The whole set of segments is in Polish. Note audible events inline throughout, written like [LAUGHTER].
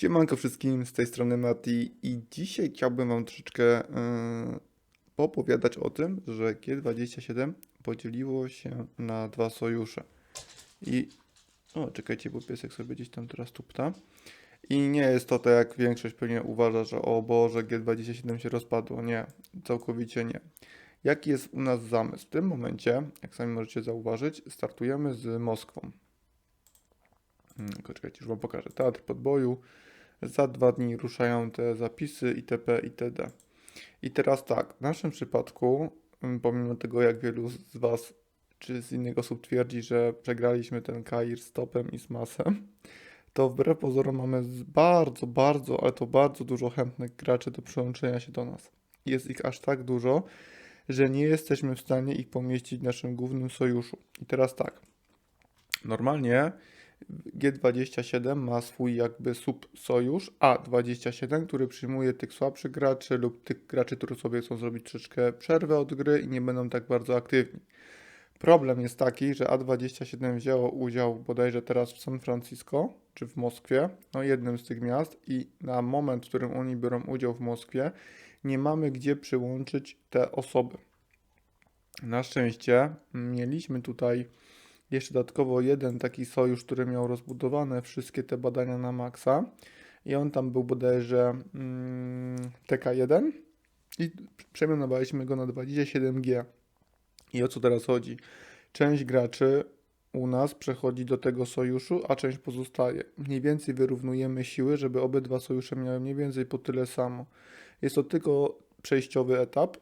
Siemanko wszystkim, z tej strony Mati i dzisiaj chciałbym Wam troszeczkę yy, poopowiadać o tym, że G27 podzieliło się na dwa sojusze. I o, czekajcie, bo piesek sobie gdzieś tam teraz tupta. I nie jest to tak, jak większość pewnie uważa, że o Boże, G27 się rozpadło. Nie, całkowicie nie. Jaki jest u nas zamysł? W tym momencie, jak sami możecie zauważyć, startujemy z Moskwą. Hmm, czekajcie, już Wam pokażę. Teatr podboju. Za dwa dni ruszają te zapisy itp. itd. I teraz tak, w naszym przypadku, mm, pomimo tego, jak wielu z Was czy z innych osób twierdzi, że przegraliśmy ten Kair z topem i z masem, to wbrew pozorom mamy bardzo, bardzo, ale to bardzo dużo chętnych graczy do przyłączenia się do nas. Jest ich aż tak dużo, że nie jesteśmy w stanie ich pomieścić w naszym głównym sojuszu. I teraz tak. Normalnie G27 ma swój jakby sub-sojusz A27, który przyjmuje tych słabszych graczy lub tych graczy, którzy sobie chcą zrobić troszeczkę przerwę od gry i nie będą tak bardzo aktywni. Problem jest taki, że A27 wzięło udział bodajże teraz w San Francisco czy w Moskwie, no jednym z tych miast i na moment, w którym oni biorą udział w Moskwie, nie mamy gdzie przyłączyć te osoby. Na szczęście mieliśmy tutaj jeszcze dodatkowo jeden taki sojusz, który miał rozbudowane wszystkie te badania na maksa i on tam był bodajże mm, TK1 i przemianowaliśmy go na 27G. I o co teraz chodzi? Część graczy u nas przechodzi do tego sojuszu, a część pozostaje. Mniej więcej wyrównujemy siły, żeby obydwa sojusze miały mniej więcej po tyle samo. Jest to tylko przejściowy etap,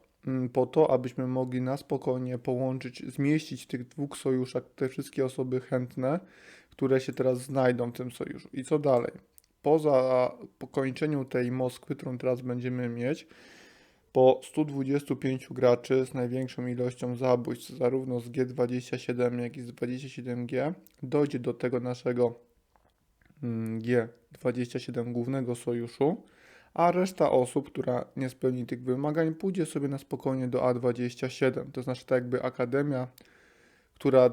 po to, abyśmy mogli na spokojnie połączyć, zmieścić w tych dwóch sojuszach te wszystkie osoby chętne, które się teraz znajdą w tym sojuszu. I co dalej? Poza pokończeniu tej Moskwy, którą teraz będziemy mieć, po 125 graczy z największą ilością zabójstw, zarówno z G27, jak i z 27G, dojdzie do tego naszego mm, G27 głównego sojuszu, a reszta osób, która nie spełni tych wymagań, pójdzie sobie na spokojnie do A27. To znaczy, tak jakby akademia, która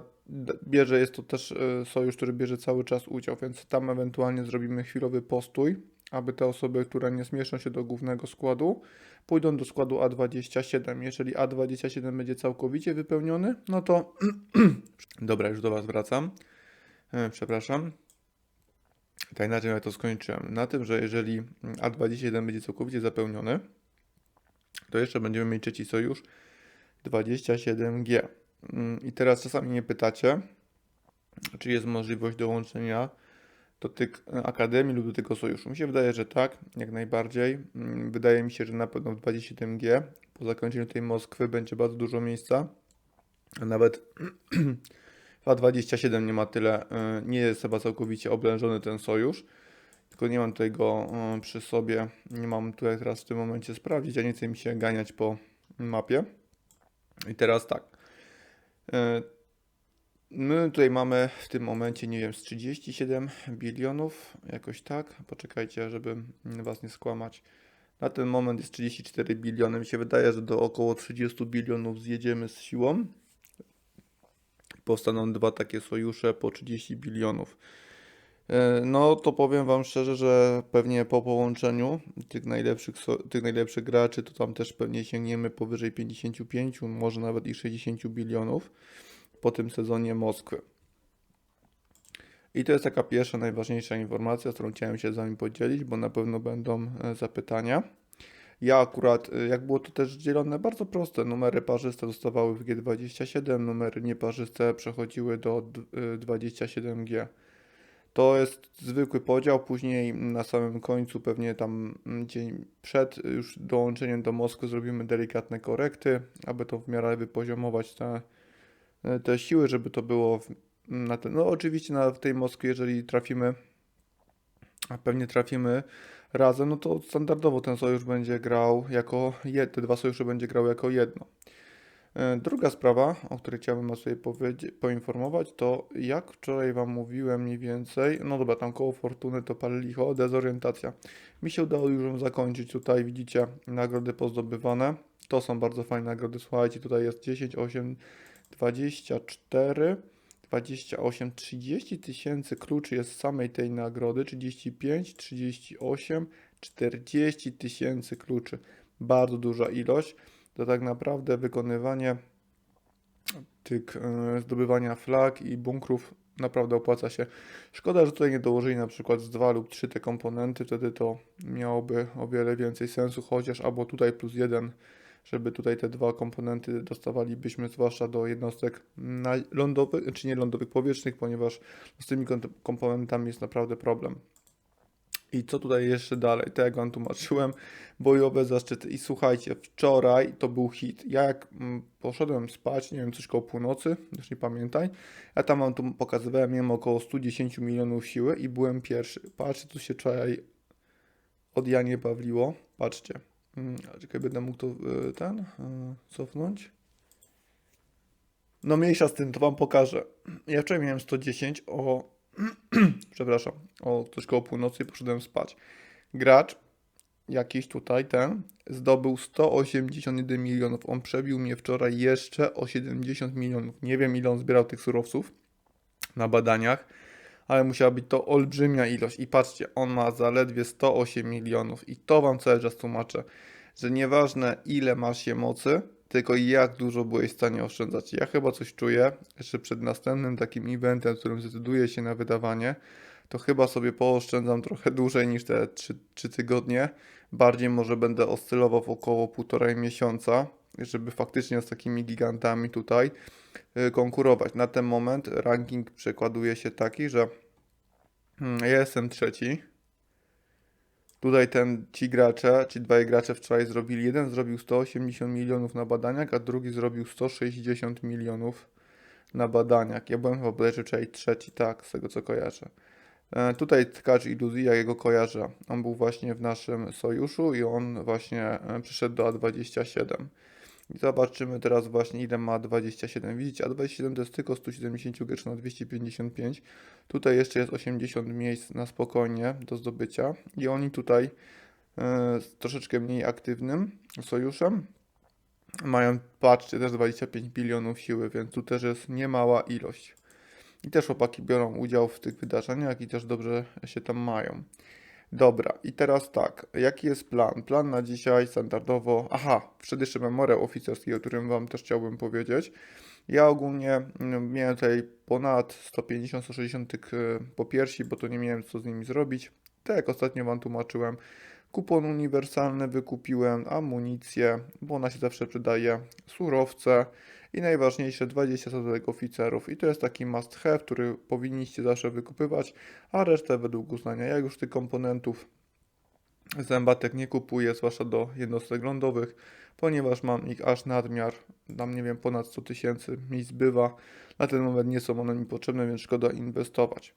bierze, jest to też y, sojusz, który bierze cały czas udział, więc tam ewentualnie zrobimy chwilowy postój, aby te osoby, które nie zmieszczą się do głównego składu, pójdą do składu A27. Jeżeli A27 będzie całkowicie wypełniony, no to. [CLEARS THROAT] Dobra, już do Was wracam. E, Przepraszam. Tak na czym ja to skończyłem? Na tym, że jeżeli A27 będzie całkowicie zapełniony, to jeszcze będziemy mieć trzeci sojusz 27G. Mm, I teraz czasami mnie pytacie, czy jest możliwość dołączenia do tych akademii lub do tego sojuszu. Mi się wydaje, że tak, jak najbardziej. Mm, Wydaje mi się, że na pewno w 27G po zakończeniu tej Moskwy będzie bardzo dużo miejsca. Nawet [CLEARS THROAT] w A27 nie ma tyle, y, nie jest chyba całkowicie oblężony ten sojusz. Tylko nie mam tutaj go y, przy sobie, nie mam tutaj teraz w tym momencie sprawdzić, a nie chce mi się ganiać po mapie. I teraz tak. Y, My tutaj mamy w tym momencie, nie wiem, z 37 bilionów, jakoś tak. Poczekajcie, żeby Was nie skłamać. Na ten moment jest 34 biliony. Mi się wydaje, że do około 30 bilionów zjedziemy z siłą. Powstaną dwa takie sojusze po 30 bilionów. E, No to powiem Wam szczerze, że pewnie po połączeniu tych najlepszych, tych najlepszych graczy, to tam też pewnie sięgniemy powyżej 55, może nawet i 60 bilionów po tym sezonie Moskwy. I to jest taka pierwsza, najważniejsza informacja, z którą chciałem się z Wami podzielić, bo na pewno będą e, zapytania. Ja akurat, e, jak było to też dzielone, bardzo proste. Numery parzyste dostawały w G27, numery nieparzyste przechodziły do d- e, 27G. To jest zwykły podział, później na samym końcu, pewnie tam mm, dzień przed już dołączeniem do Moskwy zrobimy delikatne korekty, aby to w miarę wypoziomować te, te siły, żeby to było w, na ten, no oczywiście na, w tej Moskwie, jeżeli trafimy, a pewnie trafimy razem, no to standardowo ten sojusz będzie grał jako, jed, te dwa sojusze będzie grał jako jedno. E, Druga sprawa, o której chciałbym Was sobie poinformować, to jak wczoraj Wam mówiłem mniej więcej, no dobra, tam koło Fortuny to pal licho, dezorientacja. Mi się udało już zakończyć, tutaj widzicie nagrody pozdobywane, to są bardzo fajne nagrody, słuchajcie, tutaj jest 10, 8, 24, 28, 30 tysięcy kluczy jest z samej tej nagrody, 35, 38, 40 tysięcy kluczy. Bardzo duża ilość. To tak naprawdę wykonywanie tych e, zdobywania flag i bunkrów naprawdę opłaca się. Szkoda, że tutaj nie dołożyli na przykład z dwa lub trzy te komponenty, wtedy to miałoby o wiele więcej sensu, chociaż albo tutaj plus jeden, żeby tutaj te dwa komponenty dostawalibyśmy zwłaszcza do jednostek lądowych, czy nie lądowych, powietrznych, ponieważ z tymi komponentami jest naprawdę problem. I co tutaj jeszcze dalej? Tak jak wam tłumaczyłem, bojowe zaszczyty. I słuchajcie, wczoraj to był hit. Ja jak mm, poszedłem spać, nie wiem, coś koło północy, już nie pamiętaj, ja tam wam tu pokazywałem, miałem około 110 milionów siły i byłem pierwszy. Patrzcie, co się wczoraj od Janie Pawliło. Patrzcie. Mm, Czekaj, będę mógł to y, ten y, cofnąć. No mniejsza z tym, to wam pokażę. Ja wczoraj miałem 110 o [CLEARS THROAT] przepraszam, o coś koło północy i poszedłem spać. Gracz, jakiś tutaj ten, zdobył 181 milionów. On przebił mnie wczoraj jeszcze o 70 milionów. Nie wiem, ile on zbierał tych surowców na badaniach, ale musiała być to olbrzymia ilość. I patrzcie, on ma zaledwie 108 milionów. I to wam cały czas tłumaczę, że nieważne ile masz się mocy, tylko jak dużo byłeś w stanie oszczędzać. Ja chyba coś czuję, że przed następnym takim eventem, w którym zdecyduję się na wydawanie, to chyba sobie pooszczędzam trochę dłużej niż te 3, 3 tygodnie. Bardziej może będę oscylował w około półtorej miesiąca, żeby faktycznie z takimi gigantami tutaj y, konkurować. Na ten moment ranking przekładuje się taki, że mm, ja jestem trzeci. Tutaj ten, ci gracze, ci dwaj gracze wczoraj zrobili, jeden zrobił 180 milionów na badaniach, a drugi zrobił 160 milionów na badaniach. Ja byłem chyba bodajże wczoraj trzeci, tak, z tego co kojarzę. E, tutaj tkacz iluzji, jego kojarzę. On był właśnie w naszym sojuszu i on właśnie e, przyszedł do A27. Zobaczymy teraz właśnie ile ma 27. Widzicie, A27 to jest tylko 170 graczy na 255. Tutaj jeszcze jest 80 miejsc na spokojnie do zdobycia. I oni tutaj e, z troszeczkę mniej aktywnym sojuszem mają, patrzcie, też 25 bilionów siły, więc tu też jest niemała ilość. I też chłopaki biorą udział w tych wydarzeniach i też dobrze się tam mają. Dobra, i teraz tak, jaki jest plan? Plan na dzisiaj standardowo. Aha, przed jeszcze memoriał oficerski, o którym Wam też chciałbym powiedzieć. Ja ogólnie mm, miałem tutaj ponad 150-160 tych e, popiersi, bo to nie miałem co z nimi zrobić. Tak jak ostatnio Wam tłumaczyłem, kupon uniwersalny wykupiłem, amunicję, bo ona się zawsze przydaje, surowce i najważniejsze 20 statek oficerów. I to jest taki must have, który powinniście zawsze wykupywać, a resztę według uznania. Ja już tych komponentów zębatek nie kupuję, zwłaszcza do jednostek lądowych, ponieważ mam ich aż nadmiar, tam nie wiem, ponad 100 tysięcy mi zbywa. Na ten moment nie są one mi potrzebne, więc szkoda inwestować.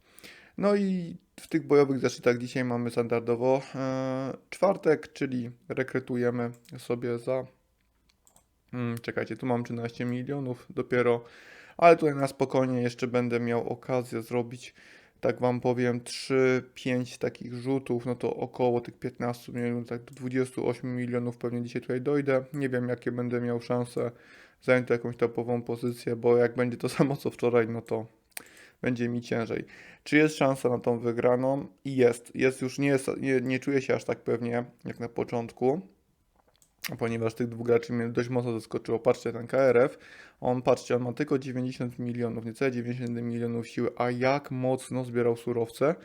No i w tych bojowych zeszytach dzisiaj mamy standardowo e, czwartek, czyli rekrytujemy sobie za Hmm, czekajcie, tu mam 13 milionów dopiero, ale tutaj na spokojnie jeszcze będę miał okazję zrobić, tak wam powiem, 3-5 takich rzutów, no to około tych 15 milionów, tak do 28 milionów pewnie dzisiaj tutaj dojdę. Nie wiem, jakie będę miał szanse zająć jakąś topową pozycję, bo jak będzie to samo co wczoraj, no to będzie mi ciężej. Czy jest szansa na tą wygraną? I jest. Jest już, nie, jest, nie, nie czuję się aż tak pewnie jak na początku ponieważ tych dwóch graczy mnie dość mocno zaskoczyło. Patrzcie, ten KRF, on, patrzcie, on ma tylko 90 milionów, niecałe 91 milionów siły, a jak mocno zbierał surowce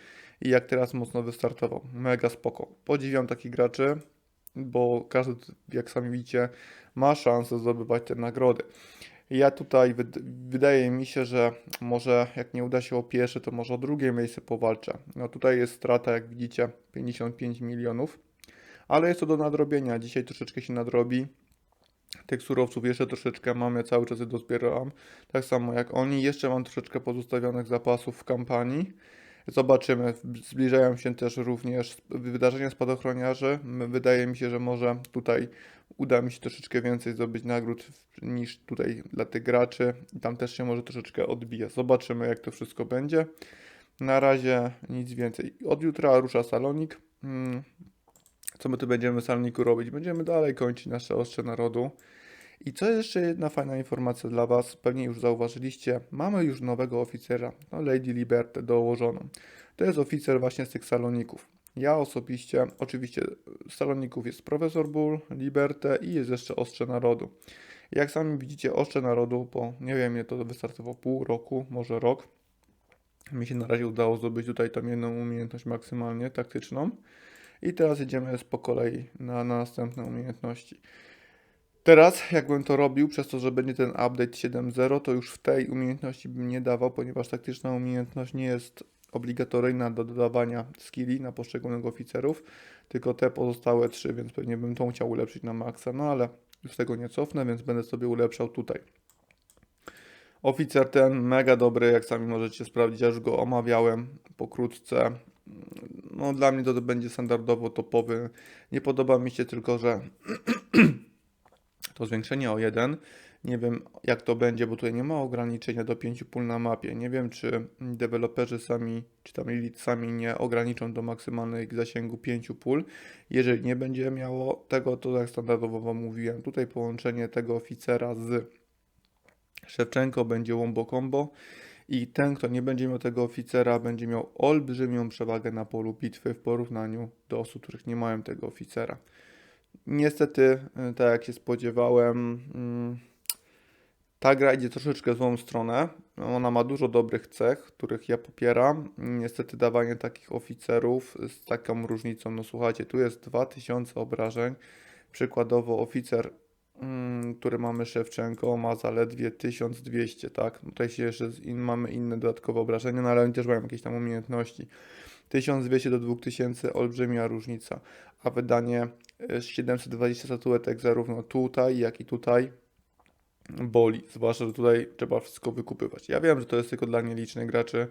i jak teraz mocno wystartował. Mega spoko. Podziwiam takich graczy, bo każdy, jak sami widzicie, ma szansę zdobywać te nagrody. Ja tutaj wydaje mi się, że może jak nie uda się o pierwsze, to może o drugie miejsce powalczę. No tutaj jest strata, jak widzicie, 55 milionów ale jest to do nadrobienia. Dzisiaj troszeczkę się nadrobi. Tych surowców jeszcze troszeczkę mamy, cały czas je dozbieram. Tak samo jak oni. Jeszcze mam troszeczkę pozostawionych zapasów w kampanii. Zobaczymy. Zbliżają się też również wydarzenia spadochroniarzy. Wydaje mi się, że może tutaj uda mi się troszeczkę więcej zdobyć nagród niż tutaj dla tych graczy. Tam też się może troszeczkę odbija. Zobaczymy, jak to wszystko będzie. Na razie nic więcej. Od jutra rusza salonik. Hmm, co my tu będziemy w salniku robić? Będziemy dalej kończyć nasze ostrze narodu. I co jeszcze jedna fajna informacja dla Was, pewnie już zauważyliście, mamy już nowego oficera, no Lady Liberty dołożoną. To jest oficer właśnie z tych saloników. Ja osobiście, oczywiście z saloników jest Profesor Bull, Liberty i jest jeszcze Ostrze Narodu. Jak sami widzicie, Ostrze Narodu po, nie wiem, ile to wystartowało, pół roku, może rok. Mi się na razie udało zdobyć tutaj tą jedną umiejętność maksymalnie taktyczną. I teraz jedziemy po kolei na, na następne umiejętności. Teraz, jakbym to robił, przez to, że będzie ten update 7.0, to już w tej umiejętności bym nie dawał, ponieważ taktyczna umiejętność nie jest obligatoryjna do dodawania skilli na poszczególnych oficerów, tylko te pozostałe trzy, więc pewnie bym tą chciał ulepszyć na maksa, no ale już tego nie cofnę, więc będę sobie ulepszał tutaj. Oficer ten mega dobry, jak sami możecie sprawdzić, już go omawiałem pokrótce. No dla mnie to będzie standardowo topowy. Nie podoba mi się tylko, że [CLEARS THROAT] to zwiększenie o 1. Nie wiem jak to będzie, bo tutaj nie ma ograniczenia do 5 pól na mapie. Nie wiem czy deweloperzy sami, czy tam Elite sami nie ograniczą do maksymalnego zasięgu 5 pól. Jeżeli nie będzie miało tego, to jak standardowo Wam mówiłem, tutaj połączenie tego oficera z Szewczenko będzie wombo combo i ten, kto nie będzie miał tego oficera, będzie miał olbrzymią przewagę na polu bitwy w porównaniu do osób, których nie mają tego oficera. Niestety, y, tak jak się spodziewałem, mm, ta gra idzie troszeczkę w złą stronę. Ona ma dużo dobrych cech, których ja popieram. Niestety dawanie takich oficerów z taką różnicą, no słuchajcie, tu jest 2000 obrażeń. Przykładowo oficer, mm, który mamy Szewczenko ma zaledwie 1200, tak? Tutaj się jeszcze in, mamy inne dodatkowe obrażenia, no ale oni też mają jakieś tam umiejętności. 1200 do 2000, olbrzymia różnica. A wydanie y, 720 statuetek zarówno tutaj, jak i tutaj boli. Zwłaszcza, że tutaj trzeba wszystko wykupywać. Ja wiem, że to jest tylko dla nielicznych graczy,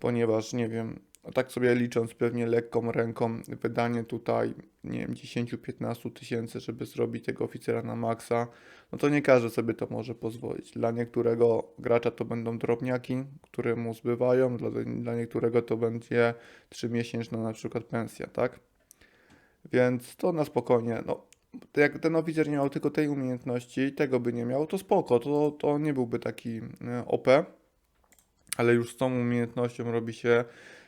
ponieważ nie wiem, no tak sobie licząc pewnie lekką ręką wydanie tutaj, nie wiem, 10-15 tysięcy, żeby zrobić tego oficera na maksa, no to nie każdy sobie to może pozwolić. Dla niektórego gracza to będą drobniaki, które mu zbywają, dla, dla niektórego to będzie 3-miesięczna na przykład pensja, tak? Więc to na spokojnie, no jak ten oficer nie miał tylko tej umiejętności, tego by nie miał, to spoko, to, to nie byłby taki e, OP, ale już z tą umiejętnością robi się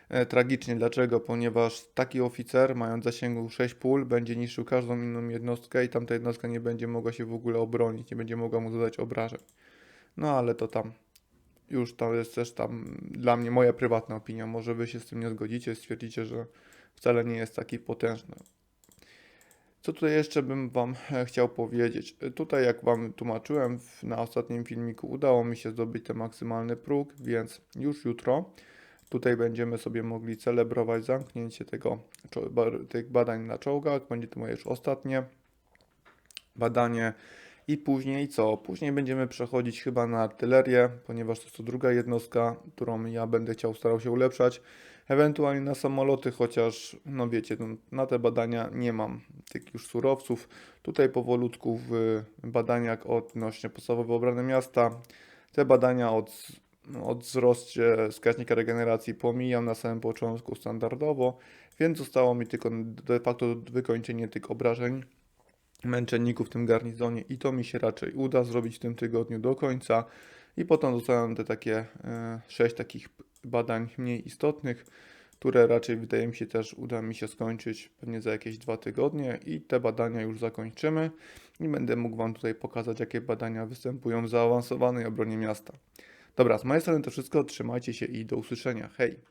e, tragicznie. Dlaczego? Ponieważ taki oficer, mając zasięgu 6 pól, będzie niszczył każdą inną jednostkę i tamta jednostka nie będzie mogła się w ogóle obronić, nie będzie mogła mu zadać obrażeń. No ale to tam już to jest też tam dla mnie moja prywatna opinia. Może wy się z tym nie zgodzicie, stwierdzicie, że wcale nie jest taki potężny. Co tutaj jeszcze bym Wam e, chciał powiedzieć? E, Tutaj, jak Wam tłumaczyłem na ostatnim filmiku, udało mi się zdobyć ten maksymalny próg, więc już jutro tutaj będziemy sobie mogli celebrować zamknięcie tego, tych badań na czołgach. Będzie to moje już ostatnie badanie. I później co? Później będziemy przechodzić chyba na artylerię, ponieważ to jest to druga jednostka, którą ja będę chciał starał się ulepszać. Ewentualnie na samoloty, chociaż no wiecie, no, na te badania nie mam tych już surowców. Tutaj powolutku w badaniach odnośnie podstawowej obrony miasta. Te badania od, od wzroście wskaźnika regeneracji pomijam na samym początku standardowo, więc zostało mi tylko de facto wykończenie tych obrażeń męczenników w tym garnizonie i to mi się raczej uda zrobić w tym tygodniu do końca i potem zostaną te takie e, sześć takich badań mniej istotnych, które raczej wydaje mi się też uda mi się skończyć pewnie za jakieś dwa tygodnie i te badania już zakończymy i będę mógł Wam tutaj pokazać jakie badania występują w zaawansowanej obronie miasta. Dobra, z mojej strony to wszystko, trzymajcie się i do usłyszenia, hej!